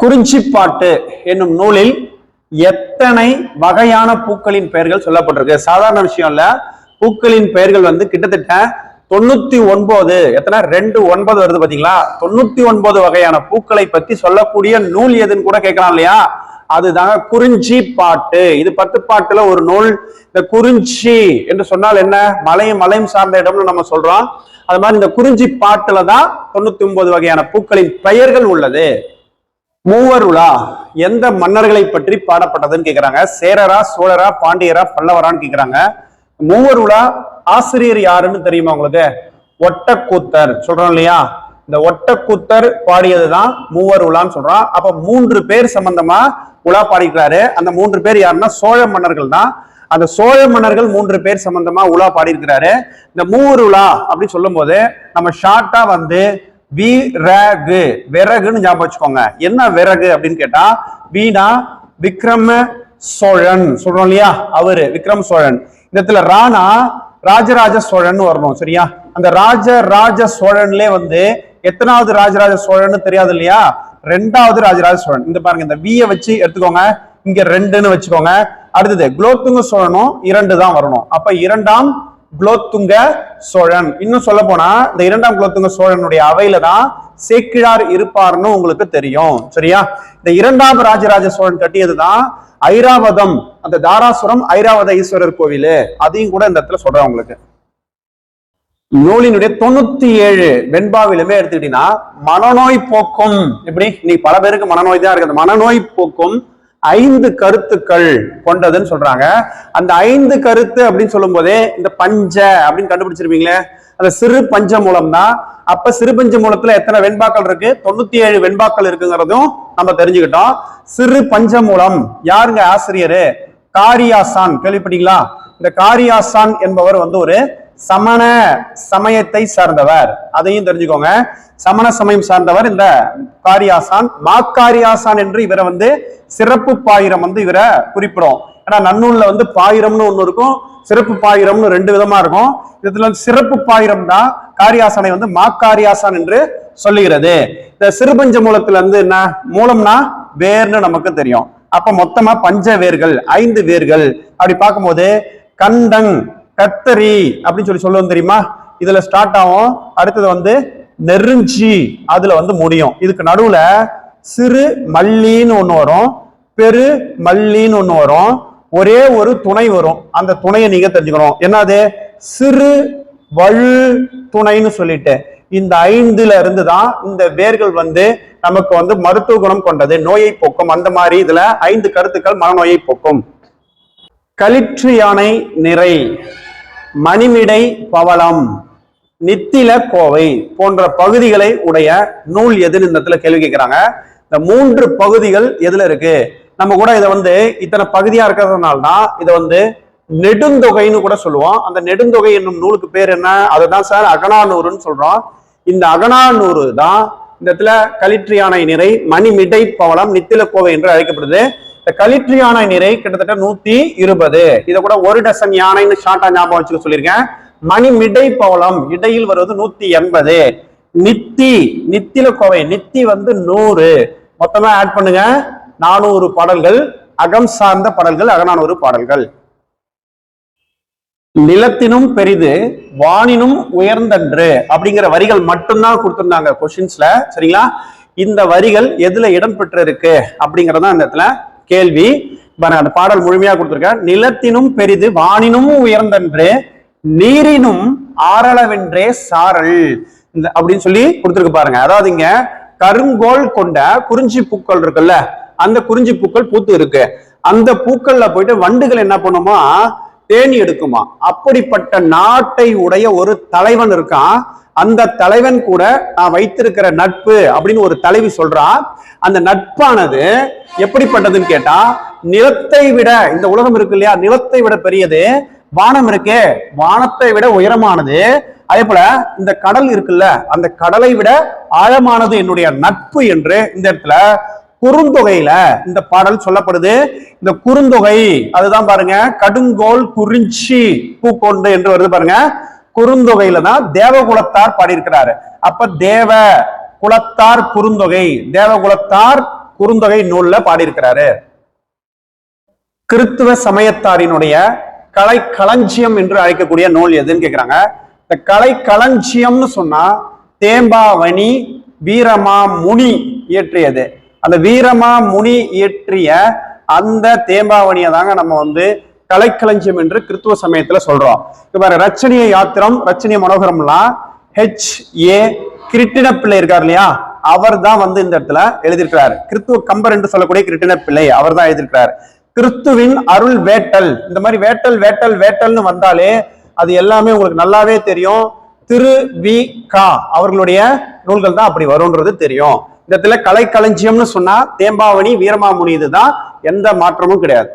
குறிஞ்சிப்பாட்டு என்னும் நூலில் எத்தனை வகையான பூக்களின் பெயர்கள் சொல்லப்பட்டிருக்கு? சாதாரண விஷயம் இல்ல. பூக்களின் பெயர்கள் வந்து கிட்டத்தட்ட தொண்ணூத்தி ஒன்பது எத்தனை? ரெண்டு ஒன்பது வருது பாத்தீங்களா? தொண்ணூத்தி ஒன்பது வகையான பூக்களை பத்தி சொல்லக்கூடிய நூல் எதுன்னு கூட கேட்கலாம் இல்லையா? அதுதாங்க குறிஞ்சி பாட்டு இது பத்து பாட்டுல ஒரு நூல். இந்த குறிஞ்சி என்று சொன்னால் என்ன? மலையும் மலையும் சார்ந்த இடம்னு நம்ம சொல்றோம். அது மாதிரி இந்த குறிஞ்சி பாட்டுல தான் தொண்ணூத்தி ஒன்பது வகையான பூக்களின் பெயர்கள் உள்ளது. மூவருளா எந்த மன்னர்களை பற்றி பாடப்பட்டதுன்னு கேக்குறாங்க. சேரரா சோழரா பாண்டியரா பல்லவரான்னு கேக்குறாங்க. மூவருலா ஆசிரியர் யாருன்னு தெரியுமா உங்களுக்கு? ஒட்டக்கூத்தர். சொல்றோம் இல்லையா? இந்த ஒட்டக்கூத்தர் பாடியதுதான் மூவர் உலான்னு சொல்றான். அப்ப மூன்று பேர் சம்பந்தமா உலா பாடிக்கிறாரு அந்த மூன்று பேர் யாருன்னா சோழ மன்னர்கள் தான். அந்த சோழ மன்னர்கள் மூன்று பேர் சம்பந்தமா உலா பாடியிருக்கிறாரு. இந்த மூவர் உலா அப்படின்னு சொல்லும் போது நம்ம ஷார்ட்டா வந்து விறகு. விறகுன்னு ஞாபகம் வச்சுக்கோங்க. என்ன விறகு அப்படின்னு கேட்டா வீணா விக்ரம சோழன். சொல்றோம் இல்லையா? அவரு விக்ரம சோழன். இந்த இடத்துல ராணா ராஜராஜ சோழன் வரணும் சரியா? அந்த ராஜ ராஜ சோழன்லே வந்து எத்தனாவது ராஜராஜ சோழன்னு தெரியாது இல்லையா? ரெண்டாவது ராஜராஜ சோழன். இந்த பாருங்க இந்த விய வச்சு எடுத்துக்கோங்க. இங்க ரெண்டுன்னு வச்சுக்கோங்க. அடுத்தது குலோத்துங்க சோழனும் இரண்டு தான் வரணும். அப்ப இரண்டாம் குலோத்துங்க சோழன். இன்னும் சொல்ல போனா இந்த இரண்டாம் குலோத்துங்க சோழனுடைய அவையில தான் சேக்கிழார் இருப்பார்னு உங்களுக்கு தெரியும். சரியா? இந்த இரண்டாம் ராஜராஜ சோழன் கட்டியதுதான் ஐராவதம் அந்த தாராசுரம் ஐராவத ஈஸ்வரர் கோவில். அதையும் கூட இந்த இடத்துல சொல்றேன் உங்களுக்கு. நூலினுடைய தொண்ணூத்தி ஏழு வெண்பாவிலுமே எடுத்துக்கிட்டீங்கன்னா மனநோய் போக்கும். எப்படி? நீ பல பேருக்கு மனநோய் தான் இருக்கு. அந்த மனநோய் போக்கும் ஐந்து கருத்துக்கள் கொண்டதுன்னு சொல்றாங்க. அந்த ஐந்து கருத்து அப்படின்னு சொல்லும் போதே இந்த பஞ்ச அப்படின்னு கண்டுபிடிச்சிருப்பீங்களே? அந்த சிறு பஞ்ச மூலம் தான் அப்ப சிறு பஞ்ச மூலத்துல எத்தனை வெண்பாக்கள் இருக்கு? தொண்ணூத்தி ஏழு வெண்பாக்கள் இருக்குங்கிறதும் நம்ம தெரிஞ்சுக்கிட்டோம். சிறு பஞ்ச மூலம் யாருங்க ஆசிரியரு? காரியாசான். கேள்விப்பட்டீங்களா? இந்த காரியாசான் என்பவர் வந்து ஒரு சமண சமயத்தை சார்ந்தவர். அதையும் தெரிஞ்சுக்கோங்க. சமண சமயம் சார்ந்தவர் இந்த காரியாசான் மாக்காரியாசான் என்று இவரை வந்து சிறப்பு பாயிரம் வந்து இவரை குறிப்பிடும். ஏன்னா நன்னூல்ல வந்து பாயிரம்னு ஒண்ணு இருக்கும் சிறப்பு பாயிரம்னு ரெண்டு விதமா இருக்கும். இதுல வந்து சிறப்பு பாயிரம் தான் காரியாசனை வந்து மாக்காரியாசான் என்று சொல்லுகிறது. இந்த சிறுபஞ்ச மூலத்துல இருந்து என்ன? மூலம்னா வேர்னு நமக்கு தெரியும். அப்ப மொத்தமா பஞ்ச வேர்கள் ஐந்து வேர்கள். அப்படி பார்க்கும்போது கண்டங் கத்தரி அப்படின்னு சொல்லி சொல்லுவோம் தெரியுமா? இதுல ஸ்டார்ட் ஆகும். அடுத்தது வந்து நெருஞ்சி அதுல வந்து முடியும். இதுக்கு நடுவுல சிறு மல்லின்னு ஒன்று வரும். பெரு மல்லின்னு ஒன்று வரும். ஒரே ஒரு துணை வரும். அந்த துணையை நீங்க தெரிஞ்சுக்கணும். என்னது? சிறு வழு துணைன்னு சொல்லிட்டு. இந்த ஐந்துல இருந்து தான் இந்த வேர்கள் வந்து நமக்கு வந்து மருத்துவ குணம் கொண்டது. நோயை போக்கும். அந்த மாதிரி இதுல ஐந்து கருத்துக்கள் மனநோயை போக்கும். களிற்று யானை நிறை. மணிமிடை பவளம் நித்தில கோவை போன்ற பகுதிகளை உடைய நூல் எதுன்னு இந்த இடத்துல கேள்வி கேட்கிறாங்க. இந்த மூன்று பகுதிகள் எதுல இருக்கு? நம்ம கூட இதை வந்து இத்தனை பகுதியா இருக்கிறதுனால தான் இதை வந்து நெடுந்தொகைன்னு கூட சொல்லுவோம். அந்த நெடுந்தொகை என்னும் நூலுக்கு பேர் என்ன? அதுதான் சார் அகனானூறுன்னு சொல்றோம். இந்த அகனானூறு தான் இந்த இடத்துல களிற்றியானை நிறை மணிமிடை பவளம் நித்தில கோவை என்று அழைக்கப்படுது. இந்த களிற்று யானை நிறை கிட்டத்தட்ட நூத்தி இருபது. இதை கூட ஒரு டசன் யானைன்னு ஷார்ட்டா ஞாபகம் வச்சுக்க சொல்லியிருக்கேன். மணி மிடை பவளம் இடையில் வருவது நூத்தி எண்பது. நித்தி நித்தில கோவை நித்தி வந்து நூறு. மொத்தமா ஆட் பண்ணுங்க. நானூறு பாடல்கள் அகம் சார்ந்த பாடல்கள் அகநானூறு பாடல்கள். நிலத்தினும் பெரிது வானினும் உயர்ந்தன்று அப்படிங்கிற வரிகள் மட்டும்தான் கொடுத்திருந்தாங்க கொஸ்டின்ஸ்ல சரிங்களா? இந்த வரிகள் எதுல இடம் பெற்றிருக்கு அப்படிங்கறதான் இந்த இடத்துல கேள்வி. பாருங்க அந்த பாடல் முழுமையா கொடுத்துருக்கேன் நிலத்தினும் பெரிது வானினும் உயர்ந்தன்று நீரினும் ஆரளவென்றே சாரல். இந்த அப்படின்னு சொல்லி கொடுத்துருக்கு பாருங்க. அதாவது இங்க கருங்கோல் கொண்ட குறிஞ்சி பூக்கள் இருக்குல்ல அந்த குறிஞ்சி பூக்கள் பூத்து இருக்கு. அந்த பூக்கள்ல போயிட்டு வண்டுகள் என்ன பண்ணுமா? தேனி எடுக்குமா? அப்படிப்பட்ட நாட்டை உடைய ஒரு தலைவன் இருக்கான். அந்த தலைவன் கூட நான் வைத்திருக்கிற நட்பு அப்படின்னு ஒரு தலைவி சொல்றா. அந்த நட்பானது எப்படிப்பட்டதுன்னு கேட்டா நிலத்தை விட இந்த உலகம் இருக்கு இல்லையா நிலத்தை விட பெரியது வானம் இருக்கே வானத்தை விட உயரமானது. அதே போல இந்த கடல் இருக்குல்ல அந்த கடலை விட ஆழமானது என்னுடைய நட்பு என்று இந்த இடத்துல குறுந்தொகையில இந்த பாடல் சொல்லப்படுது. இந்த குறுந்தொகை அதுதான் பாருங்க கடுங்கோல் குறிஞ்சி பூக்கொண்டு என்று வருது பாருங்க. குறுந்தொகையில தான் தேவகுலத்தார் பாடியிருக்கிறாரு. அப்ப தேவ குலத்தார் குறுந்தொகை தேவகுலத்தார் குறுந்தொகை நூல்ல பாடியிருக்கிறாரு. கிறித்துவ சமயத்தாரினுடைய கலை களஞ்சியம் என்று அழைக்கக்கூடிய நூல் எதுன்னு கேக்குறாங்க? இந்த கலை களஞ்சியம்னு சொன்னா தேம்பாவணி வீரமா முனி இயற்றியது. அந்த வீரமா முனி இயற்றிய அந்த தேம்பாவணியை தாங்க நம்ம வந்து கலைக்களஞ்சியம் என்று கிறித்துவ சமயத்துல சொல்றோம். இப்ப ரச்சனிய யாத்திரம் ரச்சனிய மனோகரம்லாம் ஹெச் ஏ கிருட்டின பிள்ளை இருக்கார் இல்லையா? அவர் தான் வந்து இந்த இடத்துல எழுதியிருக்கிறார். கிறித்துவ கம்பர் என்று சொல்லக்கூடிய கிருட்டின பிள்ளை அவர் தான் எழுதியிருக்கிறார். கிறிஸ்துவின் அருள் வேட்டல். இந்த மாதிரி வேட்டல் வேட்டல் வேட்டல்னு வந்தாலே அது எல்லாமே உங்களுக்கு நல்லாவே தெரியும். திரு வி கா அவர்களுடைய நூல்கள் தான் அப்படி வரும்ன்றது தெரியும். இந்த இடத்துல கலைக்களஞ்சியம்னு சொன்னா தேம்பாவணி வீரமாமுனி இதுதான் எந்த மாற்றமும் கிடையாது.